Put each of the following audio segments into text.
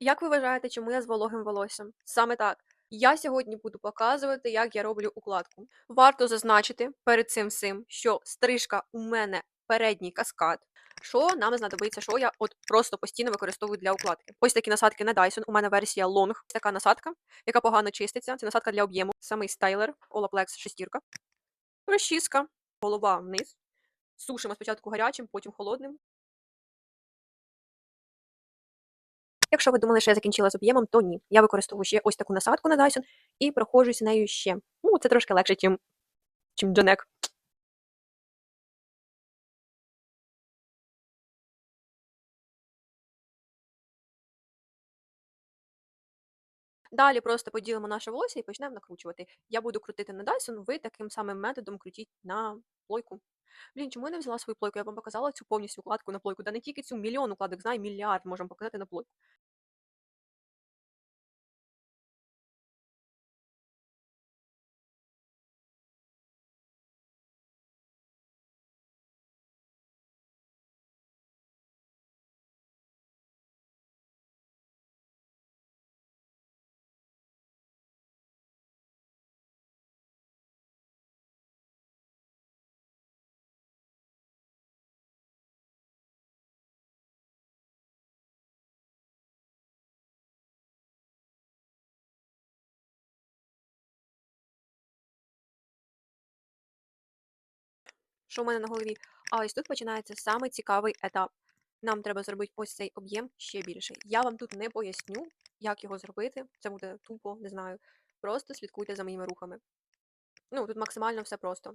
Як ви вважаєте, чому я з вологим волоссям? Саме так. Я сьогодні буду показувати, як я роблю укладку. Варто зазначити перед цим всім, що стрижка у мене передній каскад. Що нам знадобиться, що я от просто постійно використовую для укладки. Ось такі насадки на Dyson. У мене версія Long. Така насадка, яка погано чиститься. Це насадка для об'єму. Самий стайлер, Olaplex шестірка. Розчіска, голова вниз. Сушимо спочатку гарячим, потім холодним. Якщо ви думали, що я закінчила з об'ємом, то ні. Я використовую ще ось таку насадку на Dyson і проходжусь нею ще. Ну, це трошки легше, чим, чим Джонек. Далі просто поділимо наше волосся і почнемо накручувати. Я буду крутити на Dyson, ви таким самим методом крутіть на плойку. Блін, чому я не взяла свою плойку? Я вам показала цю повністю укладку на плойку. Да не тільки цю мільйон укладок, знаю, мільярд можемо показати на плойку. Що в мене на голові. А ось тут починається саме цікавий етап. Нам треба зробити ось цей об'єм ще більший. Я вам тут не поясню, як його зробити. Це буде тупо, не знаю. Просто слідкуйте за моїми рухами. Ну, тут максимально все просто.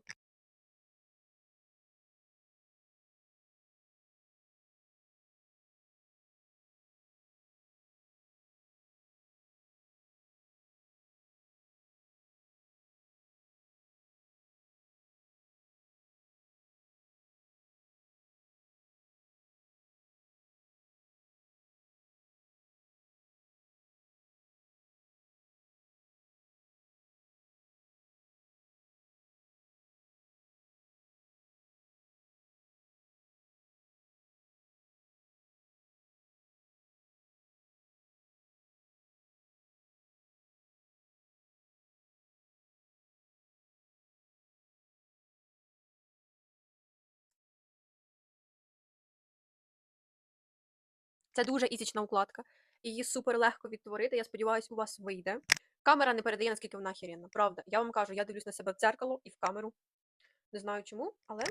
Це дуже ізічна укладка. Її супер легко відтворити. Я сподіваюся, у вас вийде. Камера не передає, наскільки вона хіренна. Правда, я вам кажу, я дивлюсь на себе в дзеркало і в камеру. Не знаю чому, але